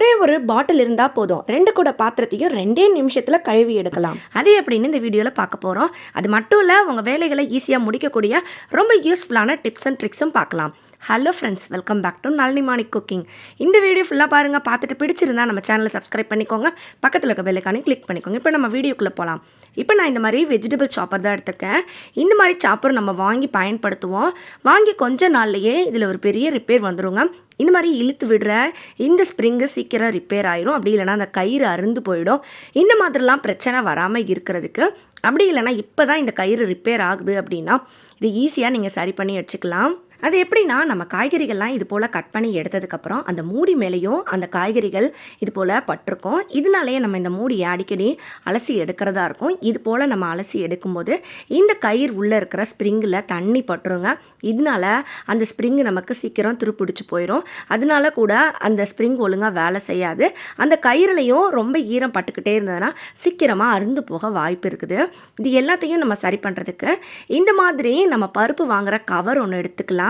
ஒரே ஒரு பாட்டில் இருந்தால் போதும். ரெண்டு கூட பாத்திரத்தையும் ரெண்டே நிமிஷத்தில் கழுவி எடுக்கலாம். அது எப்படின்னு இந்த வீடியோவில் பார்க்க போகிறோம் அது மட்டும் இல்லை உங்கள் வேலைகளை ஈஸியாக முடிக்கக்கூடிய ரொம்ப யூஸ்ஃபுல்லான டிப்ஸ் அண்ட் ட்ரிக்ஸும் பார்க்கலாம். Hello friends welcome back to Nalini Manik cooking இந்த வீடியோ ஃபுல்லாக பாருங்கள் பார்த்துட்டு பிடிச்சிருந்தா நம்ம சேனலை சப்ஸ்கிரைப் பண்ணிக்கோங்க. பக்கத்தில் இருக்க பெல்லைக்கானே கிளிக் பண்ணிக்கோங்க. இப்போ நம்ம வீடியோக்குள்ளே போகலாம் இப்போ நான் இந்த மாதிரி வெஜிடபிள் சாப்பர் தான் எடுத்துருக்கேன். இந்த மாதிரி சாப்பர் நம்ம வாங்கி பயன்படுத்துவோம். வாங்கி கொஞ்ச நாள்லையே இதில் ஒரு பெரிய ரிப்பேர் வந்துடுங்க இந்த மாதிரி இழுத்து விடுற இந்த ஸ்ப்ரிங்கு சீக்கிரம் ரிப்பேர் ஆயிரும். அப்படி இல்லைன்னா அந்த கயிறு அருந்து போயிடும். இந்த மாதிரிலாம் பிரச்சனை வராமல் இருக்கிறதுக்கு அப்படி இல்லைன்னா இப்போ தான் இந்த கயிறு ரிப்பேர் ஆகுது அப்படின்னா இது ஈஸியாக நீங்கள் சரி பண்ணி வச்சுக்கலாம். அது எப்படின்னா நம்ம காய்கறிகள்லாம் இது போல் கட் பண்ணி எடுத்ததுக்கப்புறம் அந்த மூடி மேலேயும் அந்த காய்கறிகள் இது போல் பட்டிருக்கும். இதனாலேயே நம்ம இந்த மூடியை அடிக்கடி அலசி எடுக்கிறதா இருக்கும். இது போல் நம்ம அலசி எடுக்கும்போது இந்த கயிறு உள்ளே இருக்கிற ஸ்ப்ரிங்கில் தண்ணி பட்டுருங்க. இதனால அந்த ஸ்ப்ரிங் நமக்கு சீக்கிரம் துருப்பிடிச்சு போயிடும் அதனால கூட அந்த ஸ்ப்ரிங் ஒழுங்காக வேலை செய்யாது. அந்த கயிறுலையும் ரொம்ப ஈரம் பட்டுக்கிட்டே இருந்ததுன்னா சீக்கிரமாக அருந்து போக வாய்ப்பு இருக்குது. இது எல்லாத்தையும் நம்ம சரி பண்ணுறதுக்கு இந்த மாதிரி நம்ம பருப்பு வாங்குகிற கவர் ஒன்று எடுத்துக்கலாம்.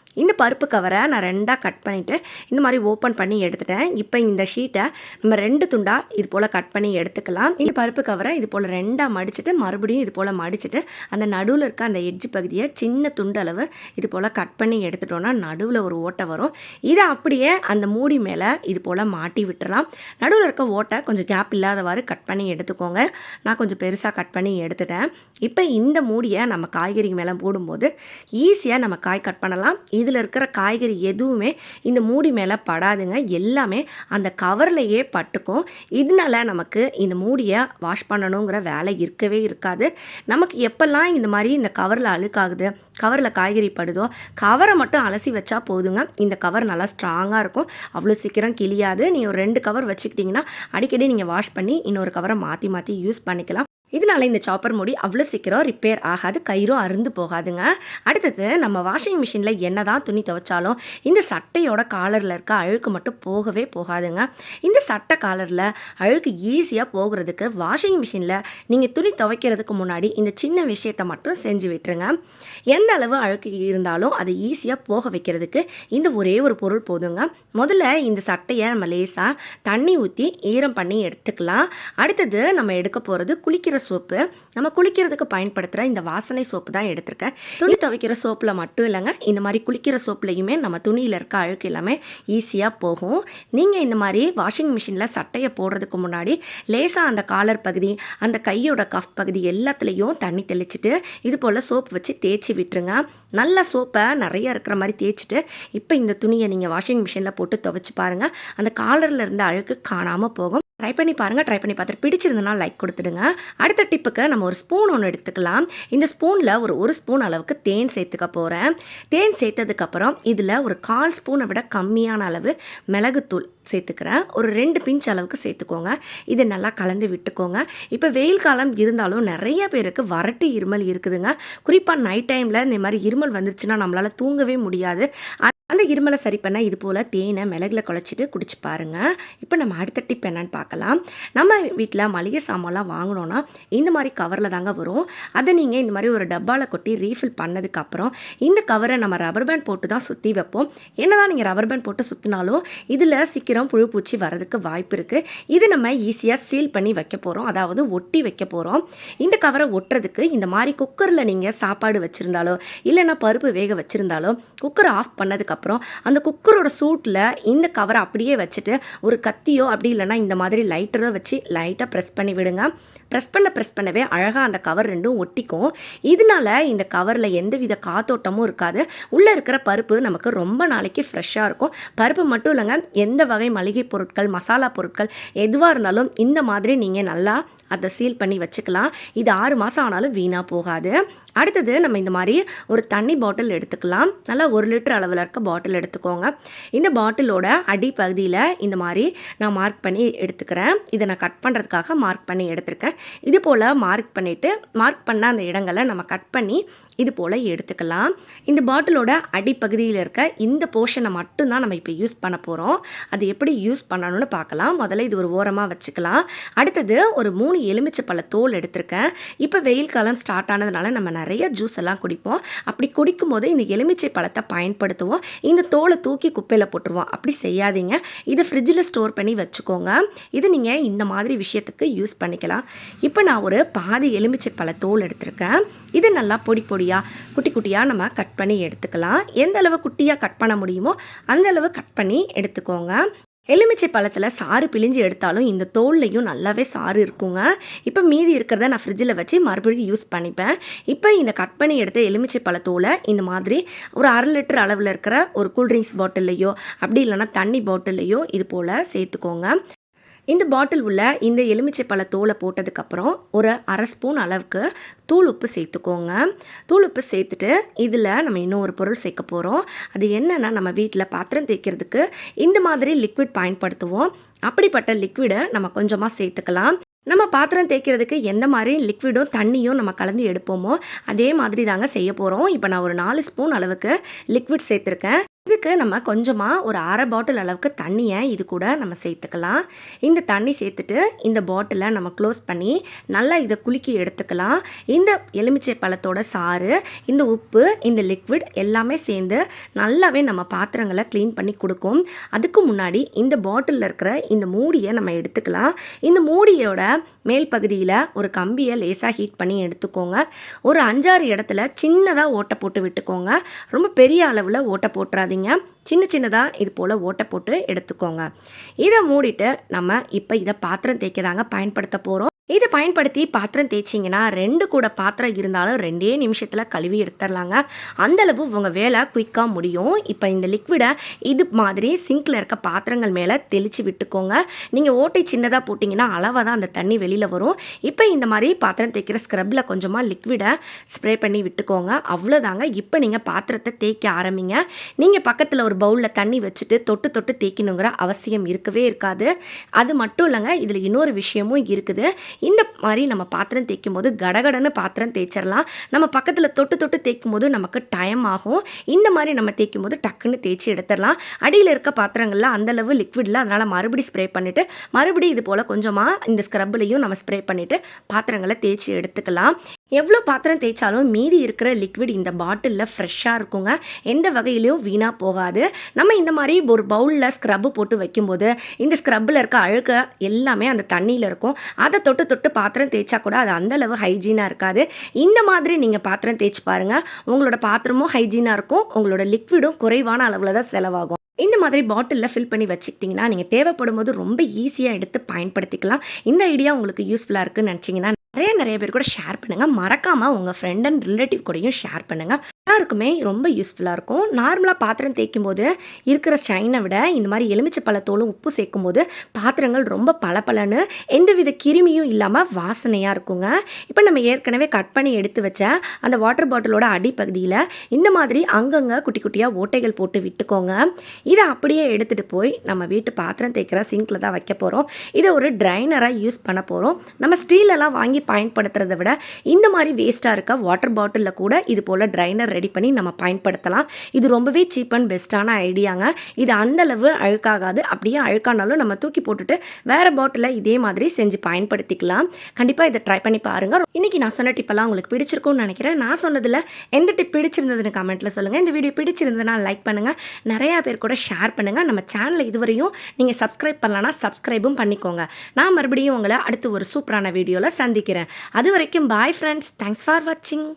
இந்த பருப்பு கவரை நான் ரெண்டாக கட் பண்ணிவிட்டு இந்த மாதிரி ஓப்பன் பண்ணி எடுத்துட்டேன். இப்போ இந்த ஷீட்டை நம்ம ரெண்டு துண்டாக இது போல் கட் பண்ணி எடுத்துக்கலாம். இந்த பருப்பு கவரை இது போல் ரெண்டாக மடிச்சுட்டு மறுபடியும் இது போல் மடிச்சுட்டு அந்த நடுவில் இருக்க அந்த எட்ஜ் பகுதியை சின்ன துண்டு அளவு இது போல் கட் பண்ணி எடுத்துட்டோன்னா நடுவில் ஒரு ஓட்டை வரும். இதை அப்படியே அந்த மூடி மேலே இது போல் மாட்டி விட்டுறலாம். நடுவில் இருக்க ஓட்டை கொஞ்சம் கேப் இல்லாதவாறு கட் பண்ணி எடுத்துக்கோங்க. நான் கொஞ்சம் பெருசாக கட் பண்ணி எடுத்துட்டேன். இப்போ இந்த மூடியை நம்ம காய்கறி மேலே போடும்போது ஈஸியாக நம்ம காய் கட் பண்ணலாம். இதில் இருக்கிற காய்கறி எதுவுமே இந்த மூடி மேலே படாதுங்க. எல்லாமே அந்த கவர்லையே பட்டுக்கும். இதனால நமக்கு இந்த மூடியை வாஷ் பண்ணணுங்கிற வேலை இருக்கவே இருக்காது. நமக்கு எப்பெல்லாம் இந்த மாதிரி இந்த கவரில் அழுக்காகுது கவரில் காய்கறி படுதோ கவரை மட்டும் அலசி வச்சா போதுங்க. இந்த கவர் நல்லா ஸ்ட்ராங்காக இருக்கும். அவ்வளோ சீக்கிரம் கிளியாது நீங்கள் ஒரு ரெண்டு கவர் வச்சுக்கிட்டிங்கன்னா அடிக்கடி நீங்கள் வாஷ் பண்ணி இன்னொரு கவரை மாற்றி மாற்றி யூஸ் பண்ணிக்கலாம். இதனால இந்த சாப்பர் மூடி அவ்வளோ சீக்கிரம் ரிப்பேர் ஆகாது கயிறும் அருந்து போகாதுங்க. அடுத்தது நம்ம வாஷிங் மிஷினில் என்ன தான் துணி துவைச்சாலும் இந்த சட்டையோட காலரில் இருக்க அழுக்கு மட்டும் போகவே போகாதுங்க. இந்த சட்டை காலரில் அழுக்கு ஈஸியாக போகிறதுக்கு வாஷிங் மிஷினில் நீங்கள் துணி துவைக்கிறதுக்கு முன்னாடி இந்த சின்ன விஷயத்தை மட்டும் செஞ்சு விட்டுருங்க. எந்த அளவு அழுக்கு இருந்தாலும் அதை ஈஸியாக போக வைக்கிறதுக்கு இந்த ஒரே ஒரு பொருள் போதுங்க. முதல்ல இந்த சட்டையை நம்ம லேசாக தண்ணி ஊற்றி ஈரம் பண்ணி எடுத்துக்கலாம். அடுத்தது நம்ம எடுக்க போகிறது குளிக்கிற சோப்பு. நம்ம குளிக்கிறதுக்கு பயன்படுத்துகிற இந்த வாசனை சோப்பு தான் எடுத்திருக்கேன். துணி துவைக்கிற சோப்பில் மட்டும் இல்லைங்க. இந்த மாதிரி குளிக்கிற சோப்புலையுமே நம்ம துணியில் இருக்க அழுக்கு எல்லாமே ஈஸியாக போகும். நீங்கள் இந்த மாதிரி வாஷிங் மிஷினில் சட்டையை போடுறதுக்கு முன்னாடி லேசாக அந்த காலர் பகுதி அந்த கையோட கஃப் பகுதி எல்லாத்துலேயும் தண்ணி தெளிச்சுட்டு இது போல் சோப்பு வச்சு தேய்ச்சி விட்டுருங்க. நல்ல சோப்பை நிறைய இருக்கிற மாதிரி தேய்ச்சிட்டு இப்போ இந்த துணியை நீங்கள் வாஷிங் மிஷினில் போட்டு துவைச்சி பாருங்கள் அந்த காலரில் இருந்த அழுக்கு காணாமல் போகும். ட்ரை பண்ணி பாருங்கள் ட்ரை பண்ணி பார்த்துட்டு பிடிச்சிருந்தனா லைக் கொடுத்துடுங்க. அடுத்த டிப்புக்கு நம்ம ஒரு ஸ்பூன் ஒன்று எடுத்துக்கலாம். இந்த ஸ்பூனில் ஒரு ஒரு ஸ்பூன் அளவுக்கு தேன் சேர்த்துக்க போகிறேன் தேன் சேர்த்ததுக்கப்புறம் இதில் ஒரு கால் ஸ்பூனை விட கம்மியான அளவு மிளகுத்தூள் சேர்த்துக்கிறேன். ஒரு ரெண்டு பிஞ்ச் அளவுக்கு சேர்த்துக்கோங்க. இதை நல்லா கலந்து விட்டுக்கோங்க. இப்போ வெயில் காலம் இருந்தாலும் நிறைய பேருக்கு வறட்டு இருமல் இருக்குதுங்க. குறிப்பாக நைட் டைமில் இந்த மாதிரி இருமல் வந்துருச்சுன்னா நம்மளால் தூங்கவே முடியாது. அந்த இருமலை சரி பண்ண இது போல் தேனை மிளகுல குழச்சிட்டு குடிச்சு பாருங்கள் இப்போ நம்ம அடுத்த டிப் என்னன்னு பார்க்கலாம் நம்ம வீட்டில் மளிகை சாமான்லாம் வாங்கினோன்னா இந்த மாதிரி கவரில் தாங்க வரும். அதை நீங்கள் இந்த மாதிரி ஒரு டப்பாவில் கொட்டி ரீஃபில் பண்ணதுக்கப்புறம் இந்த கவரை நம்ம ரப்பர் பேண்ட் போட்டு தான் சுற்றி வைப்போம். என்னதான் நீங்கள் ரப்பர் பேண்ட் போட்டு சுற்றினாலும் இதில் சீக்கிரம் புழு பூச்சி வரதுக்கு வாய்ப்பு இருக்குது இது நம்ம ஈஸியாக சீல் பண்ணி வைக்க போகிறோம் அதாவது ஒட்டி வைக்க போகிறோம் இந்த கவரை ஒட்டுறதுக்கு இந்த மாதிரி குக்கரில் நீங்கள் சாப்பாடு வச்சுருந்தாலோ இல்லைன்னா பருப்பு வேக வச்சுருந்தாலோ குக்கரை ஆஃப் பண்ணதுக்கப்புறம் அப்புறம் அந்த குக்கரோட சூட்டில் இந்த கவரை அப்படியே வச்சுட்டு ஒரு கத்தியோ அப்படி இல்லைன்னா இந்த மாதிரி லைட்டரோ வச்சு லைட்டாக ப்ரெஸ் பண்ணி விடுங்க. ப்ரெஸ் பண்ண ப்ரெஸ் பண்ணவே அழகாக அந்த கவர் ரெண்டும் ஒட்டிக்கும். இதனால இந்த கவரில் எந்தவித காத்தோட்டமும் இருக்காது. உள்ளே இருக்கிற பருப்பு நமக்கு ரொம்ப நாளைக்கு ஃப்ரெஷ்ஷாக இருக்கும். பருப்பு மட்டும் இல்லைங்க எந்த வகை மளிகை பொருட்கள் மசாலா பொருட்கள் எதுவாக இருந்தாலும் இந்த மாதிரி நீங்கள் நல்லா அதை சீல் பண்ணி வச்சுக்கலாம். இது ஆறு மாதம் ஆனாலும் வீணாக போகாது. அடுத்தது நம்ம இந்த மாதிரி ஒரு தண்ணி பாட்டில் எடுத்துக்கலாம். நல்லா ஒரு லிட்டர் அளவில் இருக்க பாட்டில் எடுத்துக்கோங்க. இந்த பாட்டிலோட அடிப்பகுதியில் இந்த மாதிரி நான் மார்க் பண்ணி எடுத்துக்கிறேன். இதை நான் கட் பண்ணுறதுக்காக மார்க் பண்ணி எடுத்திருக்கேன். இது போல் மார்க் பண்ணிவிட்டு மார்க் பண்ண அந்த இடங்களை நம்ம கட் பண்ணி இது போல் எடுத்துக்கலாம். இந்த பாட்டிலோட அடிப்பகுதியில் இருக்க இந்த போர்ஷனை மட்டும்தான் நம்ம இப்போ யூஸ் பண்ண போகிறோம் அது எப்படி யூஸ் பண்ணணும்னு பார்க்கலாம். முதல்ல இது ஒரு ஓரமாக வச்சுக்கலாம். அடுத்தது ஒரு மூணு எலுமிச்சை பழ தோல் எடுத்திருக்கேன். இப்போ வெயில் காலம் ஸ்டார்ட் ஆனதுனால நம்ம நிறைய ஜூஸ் எல்லாம் குடிப்போம். அப்படி குடிக்கும்போது இந்த எலுமிச்சை பழத்தை பயன்படுத்துவோம். இந்த தோலை தூக்கி குப்பையில் போட்டுருவோம். அப்படி செய்யாதீங்க. இதை ஃப்ரிட்ஜில் ஸ்டோர் பண்ணி வச்சுக்கோங்க. இது நீங்கள் இந்த மாதிரி விஷயத்துக்கு யூஸ் பண்ணிக்கலாம். இப்போ நான் ஒரு பாதி எலுமிச்சை பழ தோல் எடுத்திருக்கேன். இது நல்லா பொடி பொடியாக குட்டி குட்டியாக நம்ம கட் பண்ணி எடுத்துக்கலாம். எந்த அளவு குட்டியாக கட் பண்ண முடியுமோ அந்த அளவு கட் பண்ணி எடுத்துக்கோங்க. எலுமிச்சை பழத்தில் சாறு பிழிஞ்சு எடுத்தாலும் இந்த தோல்லையும் நல்லாவே சாறு இருக்குங்க. இப்போ மீதி இருக்கிறத நான் ஃப்ரிட்ஜில் வச்சு மறுபடியும் யூஸ் பண்ணிப்பேன். இப்போ இந்த கட் பண்ணி எடுத்த எலுமிச்சை பழத்தோலை இந்த மாதிரி ஒரு அரை லிட்டர் அளவில் இருக்கிற ஒரு கூல்ட்ரிங்க்ஸ் பாட்டில்லையோ அப்படி இல்லைன்னா தண்ணி பாட்டில்லையோ இது போல் சேர்த்துக்கோங்க. இந்த பாட்டில் உள்ள இந்த எலுமிச்சை பழ தோலை போட்டதுக்கப்புறம் ஒரு அரை ஸ்பூன் அளவுக்கு தூள் உப்பு சேர்த்துக்கோங்க. தூள் உப்பு சேர்த்துட்டு இதில் நம்ம இன்னும் ஒரு பொருள் சேர்க்க போகிறோம் அது என்னென்னா நம்ம வீட்டில் பாத்திரம் தேய்க்கிறதுக்கு இந்த மாதிரி லிக்விட் பயன்படுத்துவோம். அப்படிப்பட்ட லிக்விடை நம்ம கொஞ்சமாக சேர்த்துக்கலாம். நம்ம பாத்திரம் தேய்க்கிறதுக்கு எந்த மாதிரி லிக்விடும் தண்ணியும் நம்ம கலந்து எடுப்போமோ அதே மாதிரி தாங்க செய்ய போகிறோம் இப்போ நான் ஒரு நாலு ஸ்பூன் அளவுக்கு லிக்விட் சேர்த்துருக்கேன். இதுக்கு நம்ம கொஞ்சமாக ஒரு அரை பாட்டில் அளவுக்கு தண்ணியை இது கூட நம்ம சேர்த்துக்கலாம். இந்த தண்ணி சேர்த்துட்டு இந்த பாட்டிலை நம்ம க்ளோஸ் பண்ணி நல்லா இதை குலுக்கி எடுத்துக்கலாம். இந்த எலுமிச்சை பழத்தோட சாறு இந்த உப்பு இந்த லிக்விட் எல்லாமே சேர்ந்து நல்லாவே நம்ம பாத்திரங்களை க்ளீன் பண்ணி கொடுக்கும். அதுக்கு முன்னாடி இந்த பாட்டிலில் இருக்கிற இந்த மூடியை நம்ம எடுத்துக்கலாம். இந்த மூடியோட மேல் பகுதியில் ஒரு கம்பியை லேசாக ஹீட் பண்ணி எடுத்துக்கோங்க. ஒரு அஞ்சாறு இடத்துல சின்னதாக ஓட்டை போட்டு விட்டுக்கோங்க. ரொம்ப பெரிய அளவில் ஓட்டை போட்டுறாதீங்க சின்ன சின்னதாக இது போல் ஓட்டை போட்டு எடுத்துக்கோங்க. இதை மூடிட்டு நம்ம இப்போ இதை பாத்திரம் தேய்க்க தாங்க பயன்படுத்த போகிறோம் இதை பயன்படுத்தி பாத்திரம் தேய்ச்சிங்கன்னா ரெண்டு கூட பாத்திரம் இருந்தாலும் ரெண்டே நிமிஷத்தில் கழுவி எடுத்துடலாங்க. அந்தளவு உங்கள் வேலை குயிக்காக முடியும். இப்போ இந்த லிக்விடை இது மாதிரி சிங்கில் இருக்க பாத்திரங்கள் மேலே தெளித்து விட்டுக்கோங்க. நீங்கள் ஓட்டை சின்னதாக போட்டிங்கன்னா அளவாக தான் அந்த தண்ணி வெளியில் வரும். இப்போ இந்த மாதிரி பாத்திரம் தேய்க்கிற ஸ்க்ரப்பில் கொஞ்சமாக லிக்விடை ஸ்ப்ரே பண்ணி விட்டுக்கோங்க. அவ்வளோதாங்க இப்போ நீங்கள் பாத்திரத்தை தேய்க்க ஆரம்பிங்க. நீங்கள் பக்கத்தில் ஒரு பவுலில் தண்ணி வச்சுட்டு தொட்டு தொட்டு தேய்க்கணுங்கிற அவசியம் இருக்கவே இருக்காது. அது மட்டும் இல்லைங்க. இதில் இன்னொரு விஷயமும் இருக்குது. இந்த மாதிரி நம்ம பாத்திரம் தேய்க்கும் போது கடகடன்னு பாத்திரம் தேய்ச்சிடலாம் நம்ம பக்கத்தில் தொட்டு தொட்டு தேய்க்கும் போது நமக்கு டைம் ஆகும். இந்த மாதிரி நம்ம தேய்க்கும் போது டக்குன்னு தேய்ச்சி எடுத்துடலாம் அடியில் இருக்க பாத்திரங்களில் அந்தளவு லிக்விடில் அதனால் மறுபடியும் ஸ்ப்ரே பண்ணிவிட்டு மறுபடியும் இது போல் கொஞ்சமாக இந்த ஸ்க்ரப்லையும் நம்ம ஸ்ப்ரே பண்ணிவிட்டு பாத்திரங்களை தேய்ச்சி எடுத்துக்கலாம். எவ்வளோ பாத்திரம் தேய்ச்சாலும் மீதி இருக்கிற லிக்விட் இந்த பாட்டிலில் ஃப்ரெஷ்ஷாக இருக்குங்க. எந்த வகையிலையும் வீணாக போகாது. நம்ம இந்த மாதிரி ஒரு பவுலில் ஸ்க்ரப்பு போட்டு வைக்கும்போது இந்த ஸ்க்ரப்பில் இருக்க அழுக்க எல்லாமே அந்த தண்ணியில் இருக்கும். அதை தொட்டு தொட்டு பாத்திரம் தேய்ச்சா கூட அது அந்தளவு ஹைஜீனாக இருக்காது. இந்த மாதிரி நீங்கள் பாத்திரம் தேய்ச்சி பாருங்கள் உங்களோட பாத்திரமும் ஹைஜீனாக இருக்கும். உங்களோட லிக்விடும் குறைவான அளவில் தான் செலவாகும். இந்த மாதிரி பாட்டிலில் ஃபில் பண்ணி வச்சுக்கிட்டிங்கன்னா நீங்கள் தேவைப்படும் போது ரொம்ப ஈஸியாக எடுத்து பயன்படுத்திக்கலாம். இந்த ஐடியா உங்களுக்கு யூஸ்ஃபுல்லாக இருக்குன்னு நினச்சிங்கன்னா நிறைய நிறைய பேர் கூட ஷேர் பண்ணுங்கள் மறக்காமல் உங்கள் ஃப்ரெண்ட் அண்ட் ரிலேட்டிவ் கூடயும் ஷேர் பண்ணுங்கள் எல்லாருக்குமே ரொம்ப யூஸ்ஃபுல்லாக இருக்கும். நார்மலாக பாத்திரம் தேய்க்கும் போது இருக்கிற ஷைனை விட இந்த மாதிரி எலுமிச்சை பழத்தோலும் உப்பு சேர்க்கும் போது பாத்திரங்கள் ரொம்ப பளபளன்னு எந்தவித கிருமியும் இல்லாமல் வாசனையாக இருக்குங்க. இப்போ நம்ம ஏற்கனவே கட் பண்ணி எடுத்து வச்ச அந்த வாட்டர் பாட்டிலோட அடிப்பகுதியில் இந்த மாதிரி அங்கங்கே குட்டி குட்டியாக ஓட்டைகள் போட்டு விட்டுக்கோங்க. இதை அப்படியே எடுத்துகிட்டு போய் நம்ம வீட்டு பாத்திரம் தேய்க்கிற சிங்கில் தான் வைக்க போகிறோம் இதை ஒரு ட்ரைனராக யூஸ் பண்ண போகிறோம் நம்ம ஸ்டீலெல்லாம் வாங்கி பயன்படுத்துறதை விட இந்த மாதிரி வேஸ்ட்டாக இருக்க வாட்டர் பாட்டிலில் கூட இது போல் ட்ரைனர் ரெடி பண்ணி நம்ம பயன்படுத்தலாம். இது ரொம்பவே சீப் அண்ட் பெஸ்ட்டான ஐடியாங்க. இது அந்தளவு அழுக்காகாது. அப்படியே அழுக்கானாலும் நம்ம தூக்கி போட்டுட்டு வேறு பாட்டிலில் இதே மாதிரி செஞ்சு பயன்படுத்திக்கலாம். கண்டிப்பாக இதை ட்ரை பண்ணி பாருங்கள் இன்றைக்கி நான் சொன்ன டிப்பெல்லாம் உங்களுக்கு பிடிச்சிருக்கும்னு நினைக்கிறேன். நான் சொன்னதில் எந்த டிப் பிடிச்சிருந்ததுன்னு கமெண்ட்டில் சொல்லுங்கள் இந்த வீடியோ பிடிச்சிருந்ததுன்னா லைக் பண்ணுங்கள் நிறையா பேர் கூட ஷேர் பண்ணுங்கள் நம்ம சேனலை இதுவரையும் நீங்கள் சப்ஸ்கிரைப் பண்ணலன்னா சப்ஸ்கிரைபும் பண்ணிக்கோங்க. நான் மறுபடியும் உங்களை அடுத்து ஒரு சூப்பரான வீடியோவில் சந்திக்கிறேன். அது வரைக்கும் பாய் ஃப்ரெண்ட்ஸ் தேங்க்ஸ் ஃபார் வாட்சிங்